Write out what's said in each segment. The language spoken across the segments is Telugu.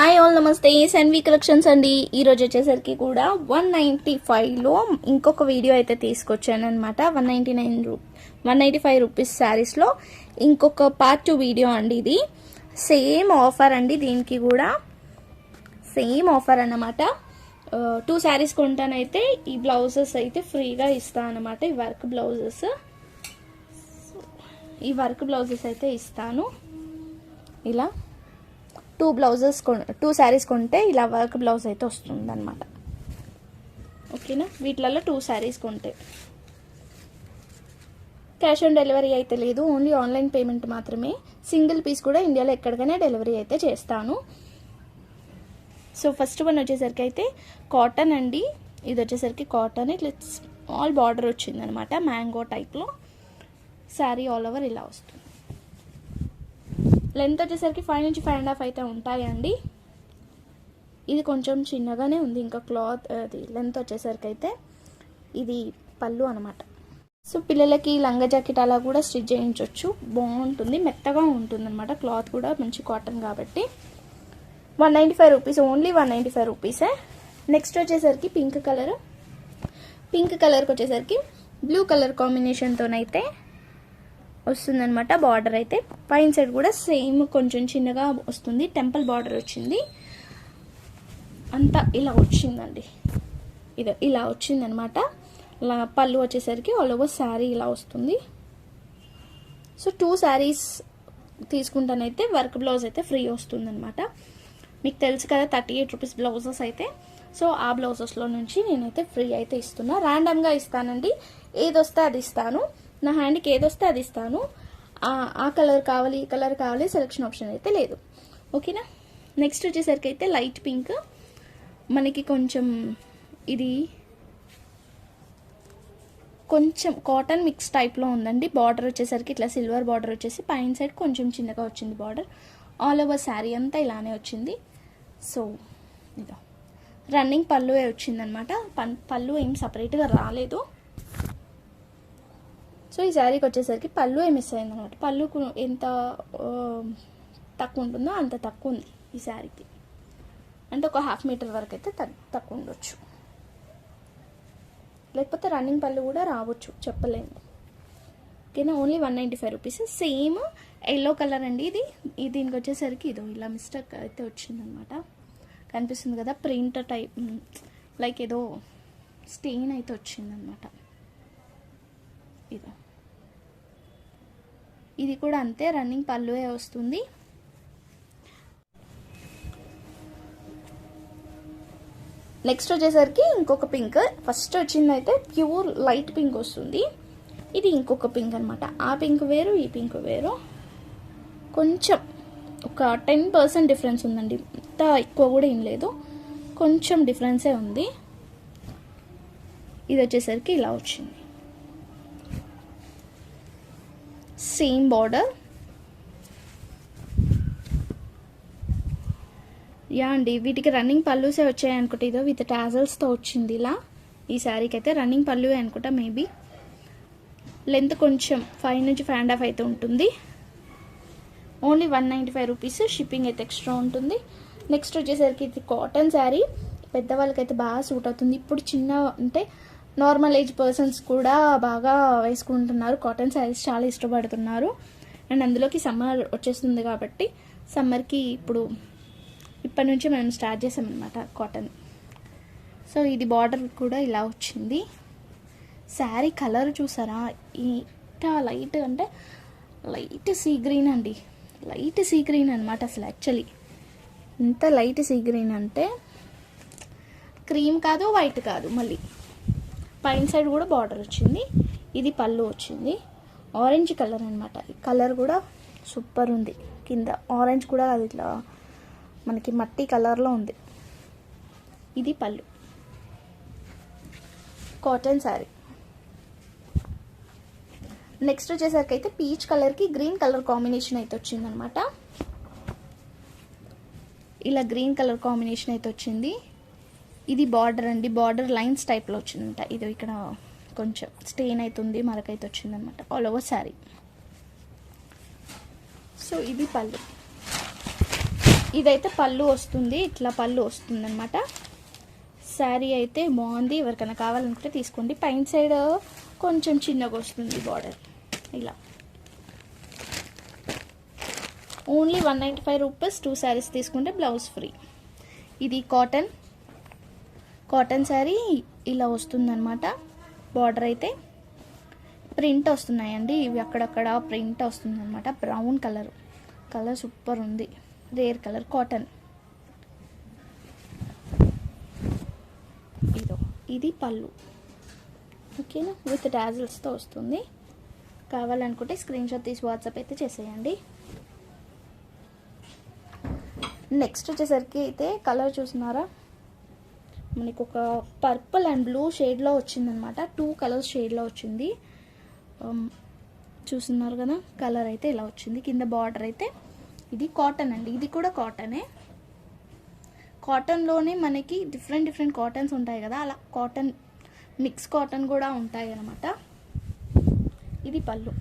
హాయ్ ఆల్ నమస్తే. సెన్వి కలెక్షన్స్ అండి. ఈరోజు వచ్చేసరికి కూడా వన్ నైంటీ ఫైవ్లో ఇంకొక వీడియో అయితే తీసుకొచ్చాను అనమాట వన్ నైంటీ నైన్ రూ వన్ నైంటీ ఫైవ్ రూపీస్ శారీస్లో ఇంకొక పార్ట్ టూ వీడియో అండి ఇది. సేమ్ ఆఫర్ అండి దీనికి కూడా. సేమ్ ఆఫర్ అన్నమాట. టూ శారీస్ కొంటానైతే ఈ బ్లౌజెస్ అయితే ఫ్రీగా ఇస్తా అనమాట ఈ వర్క్ బ్లౌజెస్ ఈ వర్క్ బ్లౌజెస్ అయితే ఇస్తాను. ఇలా. టూ బ్లౌజెస్ టూ శారీస్ కొంటే ఇలా వర్క్ బ్లౌజ్ అయితే వస్తుంది అనమాట ఓకేనా? వీటిలలో టూ శారీస్ కొంటే. క్యాష్ ఆన్ డెలివరీ అయితే లేదు. ఓన్లీ ఆన్లైన్ పేమెంట్ మాత్రమే. సింగిల్ పీస్ కూడా ఇండియాలో ఎక్కడికైనా డెలివరీ అయితే చేస్తాను. సో ఫస్ట్ వన్ వచ్చేసరికి అయితే కాటన్ అండి. ఇది వచ్చేసరికి కాటన్. ఇట్లా స్మాల్ బార్డర్ వచ్చింది అనమాట మ్యాంగో టైప్లో. శారీ ఆల్ ఓవర్ ఇలా వస్తుంది. లెంత్ వచ్చేసరికి ఫైవ్ నుంచి ఫైవ్ అండ్ హాఫ్ అయితే ఉంటాయండి. ఇది కొంచెం చిన్నగానే ఉంది. ఇంకా క్లాత్ అది లెంత్ వచ్చేసరికి అయితే ఇది పళ్ళు అనమాట సో పిల్లలకి లంగా జాకెట్ అలా కూడా స్టిచ్ చేయించవచ్చు బాగుంటుంది. మెత్తగా ఉంటుంది అనమాట క్లాత్ కూడా మంచి కాటన్ కాబట్టి. One ninety five rupees. Only one ninety five రూపీసే. నెక్స్ట్ వచ్చేసరికి పింక్ కలర్. పింక్ కలర్కి వచ్చేసరికి బ్లూ కలర్ కాంబినేషన్తోనైతే వస్తుందనమాట బార్డర్ అయితే పైన సైడ్ కూడా సేమ్ కొంచెం చిన్నగా వస్తుంది. టెంపుల్ బార్డర్ వచ్చింది. అంతా ఇలా వచ్చిందండి. ఇది ఇలా వచ్చిందనమాట అనమాట పళ్ళు వచ్చేసరికి ఆల్ ఓవర్ శారీ ఇలా వస్తుంది. సో టూ శారీస్ తీసుకుంటానైతే వర్క్ బ్లౌజ్ అయితే ఫ్రీ వస్తుందనమాట మీకు తెలుసు కదా థర్టీ ఎయిట్ రూపీస్ బ్లౌజెస్ అయితే. సో ఆ బ్లౌజెస్లో నుంచి నేనైతే ఫ్రీ అయితే ఇస్తున్నా. ర్యాండమ్గా ఇస్తానండి. ఏది వస్తే అది ఇస్తాను. నా హ్యాండ్కి ఏదొస్తే అది ఇస్తాను. ఆ కలర్ కావాలి ఈ కలర్ కావాలి సెలెక్షన్ ఆప్షన్ అయితే లేదు. ఓకేనా? నెక్స్ట్ వచ్చేసరికి అయితే లైట్ పింక్. మనకి కొంచెం ఇది కొంచెం కాటన్ మిక్స్ టైప్లో ఉందండి. బార్డర్ వచ్చేసరికి ఇట్లా సిల్వర్ బార్డర్ వచ్చేసి పైన సైడ్ కొంచెం చిన్నగా వచ్చింది బార్డర్. ఆల్ ఓవర్ శారీ అంతా ఇలానే వచ్చింది. సో ఇదో. రన్నింగ్ పళ్ళు వచ్చిందనమాట. పళ్ళు ఏం సపరేట్గా రాలేదు. సో ఈ శారీకి వచ్చేసరికి పళ్ళు మిస్ అయింది అనమాట. పళ్ళు ఎంత తక్కువ ఉంటుందో అంత తక్కువ ఉంది ఈ శారీకి. అంటే ఒక హాఫ్ మీటర్ వరకు అయితే తక్కువ ఉండొచ్చు. లేకపోతే రన్నింగ్ పళ్ళు కూడా రావచ్చు చెప్పలేము. ఓకేనా? Only one ninety five rupees. Same yellow colour అండి ఇది. ఇది దీనికి వచ్చేసరికి ఇదో ఇలా మిస్టేక్ అయితే వచ్చిందనమాట. కనిపిస్తుంది కదా ప్రింట్ టైప్ లైక్ ఏదో స్టెయిన్ అయితే వచ్చిందనమాట. ఇదో. ఇది కూడా అంతే రన్నింగ్ పళ్ళువే వస్తుంది. నెక్స్ట్ వచ్చేసరికి ఇంకొక పింక్. ఫస్ట్ వచ్చింది అయితే ప్యూర్ లైట్ పింక్ వస్తుంది. ఇది ఇంకొక పింక్ అనమాట ఆ పింక్ వేరు ఈ పింక్ వేరు. కొంచెం ఒక టెన్ పర్సెంట్ డిఫరెన్స్ ఉందండి. ఇంత ఎక్కువ కూడా ఏం లేదు. కొంచెం డిఫరెన్సే ఉంది. ఇది వచ్చేసరికి ఇలా వచ్చింది. సేమ్ బార్డర్ యా అండి వీటికి రన్నింగ్ పళ్ళుసే వచ్చాయి అనుకుంటే. ఇదో విత్ టాజల్స్తో వచ్చింది ఇలా. ఈ శారీకి అయితే రన్నింగ్ పళ్ళు అనుకుంటా మేబీ లెంత్ కొంచెం ఫైవ్ నుంచి ఫైవ్ అండ్ హాఫ్ అయితే ఉంటుంది. Only one ninety five rupees shipping అయితే ఎక్స్ట్రా ఉంటుంది. నెక్స్ట్ వచ్చేసరికి ఇది కాటన్ శారీ. పెద్దవాళ్ళకైతే బాగా సూట్ అవుతుంది. ఇప్పుడు చిన్న అంటే నార్మల్ ఏజ్ పర్సన్స్ కూడా బాగా వేసుకుంటున్నారు. కాటన్ శారీస్ చాలా ఇష్టపడుతున్నారు. అండ్ అందులోకి సమ్మర్ వచ్చేస్తుంది కాబట్టి సమ్మర్కి ఇప్పుడు ఇప్పటి నుంచి మనం స్టార్ట్ చేసామన్నమాట కాటన్. సో ఇది బార్డర్ కూడా ఇలా వచ్చింది. శారీ కలర్ చూసారా? ఇంత లైట్ అంటే లైట్ సీ గ్రీన్ అండి. లైట్ సీ గ్రీన్ అనమాట అసలు యాక్చువల్లీ. ఇంత లైట్ సీ గ్రీన్ అంటే క్రీమ్ కాదు వైట్ కాదు మళ్ళీ. పైన సైడ్ కూడా బార్డర్ వచ్చింది. ఇది పళ్ళు వచ్చింది. ఆరెంజ్ కలర్ అనమాట కలర్ కూడా సూపర్ ఉంది. కింద ఆరెంజ్ కూడా అది ఇట్లా మనకి మట్టి కలర్లో ఉంది. ఇది పళ్ళు. కాటన్ శారీ నెక్స్ట్ వచ్చేసరికి అయితే పీచ్ కలర్కి గ్రీన్ కలర్ కాంబినేషన్ అయితే వచ్చిందనమాట ఇలా గ్రీన్ కలర్ కాంబినేషన్ అయితే వచ్చింది. ఇది బార్డర్ అండి. బార్డర్ లైన్స్ టైప్లో వచ్చిందంట. ఇది ఇక్కడ కొంచెం స్టెయిన్ అవుతుంది మరకైతే వచ్చిందనమాట ఆల్ ఓవర్ శారీ సో ఇది పళ్ళు. ఇదైతే పళ్ళు వస్తుంది. ఇట్లా పళ్ళు వస్తుంది అనమాట శారీ అయితే బాగుంది. ఎవరికైనా కావాలనుకుంటే తీసుకోండి. పైన సైడ్ కొంచెం చిన్నగా వస్తుంది బార్డర్ ఇలా. Only one ninety five rupees two saris తీసుకుంటే బ్లౌజ్ ఫ్రీ ఇది కాటన్ కాటన్ శారీ ఇలా వస్తుందన్నమాట. బార్డర్ అయితే ప్రింట్ వస్తున్నాయండి. ఇవి అక్కడక్కడ ప్రింట్ వస్తుందన్నమాట. బ్రౌన్ కలర్ కలర్ సూపర్ ఉంది. రేర్ కలర్ కాటన్ ఇదో ఇది పళ్ళు. ఓకేనా విత్ డాజిల్స్తో వస్తుంది. కావాలనుకుంటే స్క్రీన్ షాట్ తీసి వాట్సాప్ అయితే చేసేయండి. నెక్స్ట్ వచ్చేసరికి అయితే కలర్ చూస్తున్నారా మనకు ఒక పర్పుల్ అండ్ బ్లూ షేడ్లో వచ్చిందనమాట. టూ కలర్స్ షేడ్లో వచ్చింది. చూస్తున్నారు కదా కలర్ అయితే ఇలా వచ్చింది. కింద బార్డర్ అయితే ఇది కాటన్ అండి. ఇది కూడా కాటనే. కాటన్లోనే మనకి డిఫరెంట్ డిఫరెంట్ కాటన్స్ ఉంటాయి కదా అలా కాటన్ మిక్స్ కాటన్ కూడా ఉంటాయి అనమాట ఇది పళ్ళు.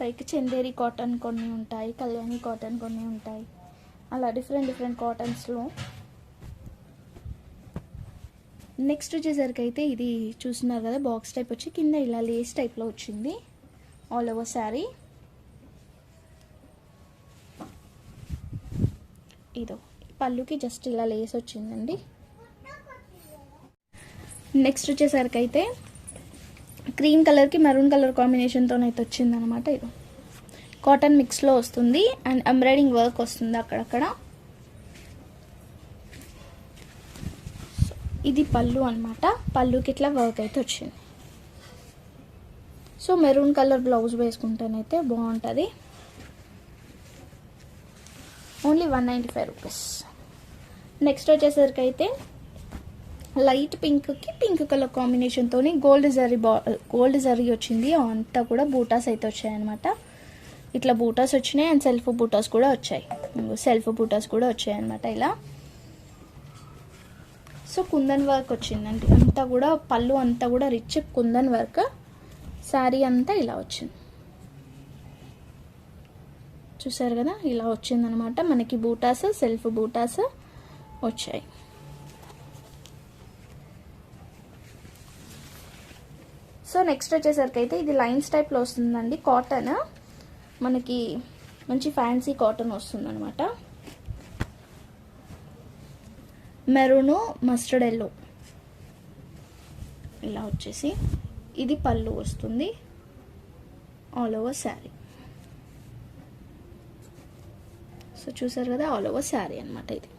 లైక్ చందేరి కాటన్ కొన్ని ఉంటాయి కళ్యాణి కాటన్ కొన్ని ఉంటాయి. అలా డిఫరెంట్ డిఫరెంట్ కాటన్స్లో నెక్స్ట్ వచ్చేసరికి అయితే ఇది చూస్తున్నారు కదా బాక్స్ టైప్ వచ్చి కింద ఇలా లేస్ టైప్లో వచ్చింది. ఆల్ ఓవర్ శారీ ఇదో పళ్ళుకి జస్ట్ ఇలా లేస్ వచ్చిందండి. నెక్స్ట్ వచ్చేసరికి అయితే క్రీమ్ కలర్కి మెరూన్ కలర్ కాంబినేషన్తోనైతే వచ్చిందనమాట ఇది. కాటన్ మిక్స్లో వస్తుంది అండ్ ఎంబ్రాయిడింగ్ వర్క్ వస్తుంది అక్కడక్కడ. ఇది పళ్ళు అనమాట పళ్ళుకి ఇట్లా వర్క్ అయితే వచ్చింది. సో మెరూన్ కలర్ బ్లౌజ్ వేసుకుంటేనైతే బాగుంటుంది. Only one ninety five rupees. Next వచ్చేసరికి అయితే లైట్ పింక్కి పింక్ కలర్ కాంబినేషన్తో గోల్డ్ జరీ బా గోల్డ్ జరీ వచ్చింది. అంతా కూడా బూటాస్ అయితే వచ్చాయన్నమాట. ఇట్లా బూటాస్ వచ్చినాయి అండ్ సెల్ఫ్ బూటాస్ కూడా వచ్చాయి. సెల్ఫ్ బూటాస్ కూడా వచ్చాయి అనమాట ఇలా. సో కుందన్ వర్క్ వచ్చిందండి. అంతా కూడా పళ్ళు అంతా కూడా రిచ్ కుందన్ వర్క్. శారీ అంతా ఇలా వచ్చింది. చూసారు కదా? ఇలా వచ్చిందనమాట మనకి బూటాస్ సెల్ఫ్ బూటాస్ వచ్చాయి. సో నెక్స్ట్ వచ్చేసరికి అయితే ఇది లైన్స్ టైప్లో వస్తుందండి. కాటన్. మనకి మంచి ఫ్యాన్సీ కాటన్ వస్తుందనమాట మెరూను మస్టర్డ్ ఎల్లో ఇలా వచ్చేసి ఇది పళ్ళు వస్తుంది. ఆల్ ఓవర్ శారీ సో చూసారు కదా ఆల్ ఓవర్ శారీ అనమాట ఇది.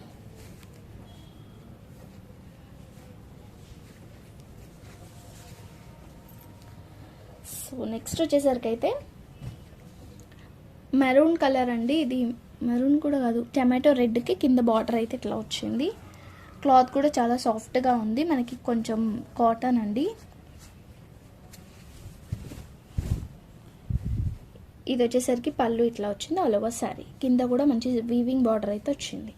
సో నెక్స్ట్ వచ్చేసరికి అయితే మెరూన్ కలర్ అండి. ఇది మెరూన్ కూడా కాదు టమాటో రెడ్కి కింద బార్డర్ అయితే ఇట్లా వచ్చింది. క్లాత్ కూడా చాలా సాఫ్ట్గా ఉంది. మనకి కొంచెం కాటన్ అండి. ఇది వచ్చేసరికి పళ్ళు ఇట్లా వచ్చింది ఆల్ ఓవర్ శారీ కింద కూడా మంచి వీవింగ్ బార్డర్ అయితే వచ్చింది.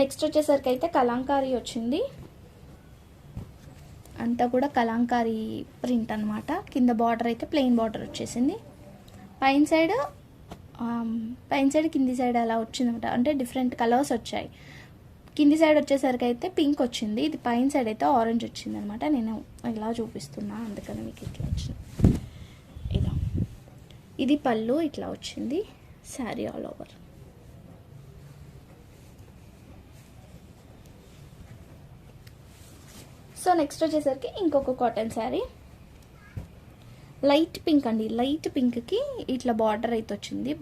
నెక్స్ట్ వచ్చేసరికి అయితే కలంకారీ వచ్చింది. అంతా కూడా కలంకారీ ప్రింట్ అనమాట కింద బార్డర్ అయితే ప్లెయిన్ బార్డర్ వచ్చేసింది. పైన సైడ్ పైన సైడ్ కింది సైడ్ అలా వచ్చిందన్నమాట. అంటే డిఫరెంట్ కలర్స్ వచ్చాయి. కింది సైడ్ వచ్చేసరికి అయితే పింక్ వచ్చింది. ఇది పైన సైడ్ అయితే ఆరెంజ్ వచ్చింది అనమాట నేను ఇలా చూపిస్తున్నా. అందుకని మీకు ఇట్లా వచ్చింది. ఇలా. ఇది పళ్ళు. ఇట్లా వచ్చింది. Sari all over. So next వచ్చేసరికి ఇంకొక కాటన్ శారీ లైట్ పింక్ అండి. లైట్ పింక్కి ఇట్లా బార్డర్ అయితే వచ్చింది.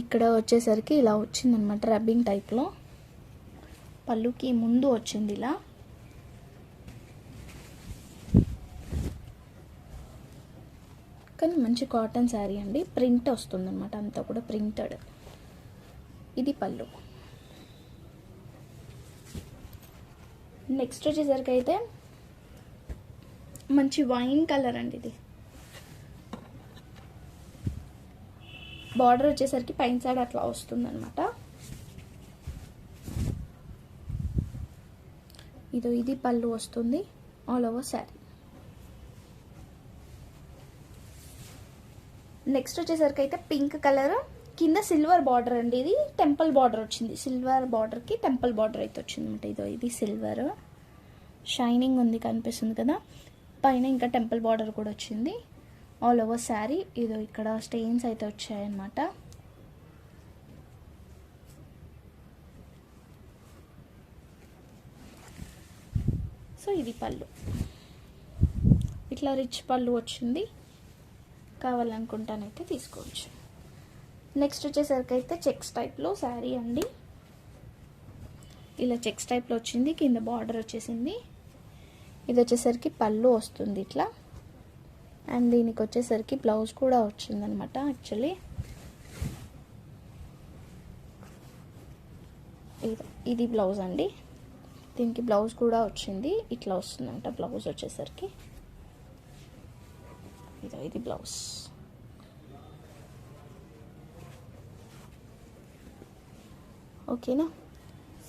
ఇక్కడ వచ్చేసరికి ఇలా వచ్చిందనమాట రబ్బింగ్ టైప్లో పళ్ళుకి ముందు వచ్చింది ఇలా. కానీ మంచి కాటన్ శారీ అండి. ప్రింట్ వస్తుందన్నమాట అంతా కూడా ప్రింటెడ్ ఇది పళ్ళు. నెక్స్ట్ వచ్చేసరికి అయితే మంచి వైన్ కలర్ అండి ఇది. బార్డర్ వచ్చేసరికి పైన సైడ్ అట్లా వస్తుందన్నమాట. ఇదో ఇది పళ్ళు వస్తుంది. ఆల్ ఓవర్ శారీ నెక్స్ట్ వచ్చేసరికి అయితే పింక్ కలర్. కింద సిల్వర్ బార్డర్ అండి ఇది. టెంపుల్ బార్డర్ వచ్చింది. సిల్వర్ బార్డర్కి టెంపుల్ బార్డర్ అయితే వచ్చింది అనమాట ఇదో ఇది సిల్వర్. షైనింగ్ ఉంది కనిపిస్తుంది కదా. పైన ఇంకా టెంపుల్ బార్డర్ కూడా వచ్చింది. ఆల్ ఓవర్ శారీ ఇదో ఇక్కడ స్టెయిన్స్ అయితే వచ్చాయన్నమాట. సో ఇది పళ్ళు. ఇట్లా రిచ్ పళ్ళు వచ్చింది. కావాలనుకుంటానైతే తీసుకోవచ్చు. నెక్స్ట్ వచ్చేసరికి అయితే చెక్స్ టైప్లో శారీ అండి. ఇలా చెక్స్ టైప్లో వచ్చింది కింద బార్డర్ వచ్చేసింది. ఇది వచ్చేసరికి పళ్ళు వస్తుంది ఇట్లా. అండ్ దీనికి వచ్చేసరికి బ్లౌజ్ కూడా వచ్చిందనమాట యాక్చువల్లీ. ఇది ఇది బ్లౌజ్ అండి. దీనికి బ్లౌజ్ కూడా వచ్చింది ఇట్లా వస్తుందంట బ్లౌజ్ వచ్చేసరికి. ఇదో ఇది బ్లౌజ్. ఓకేనా?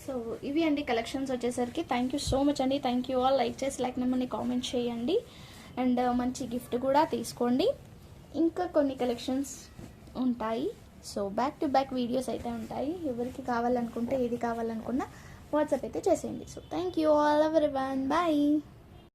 సో ఇవి అండి కలెక్షన్స్ వచ్చేసరికి. థ్యాంక్ యూ సో మచ్ అండి. థ్యాంక్ యూ ఆల్ లైక్ చేసి లైక్ నెంబర్ని కామెంట్ చేయండి. అండ్ uh, మంచి గిఫ్ట్ కూడా తీసుకోండి. ఇంకా కొన్ని కలెక్షన్స్ ఉంటాయి. So back to back videos అయితే ఉంటాయి. ఎవరికి కావాలనుకుంటే ఏది కావాలనుకున్నా వాట్సాప్ అయితే చేసేయండి. So thank you all everyone bye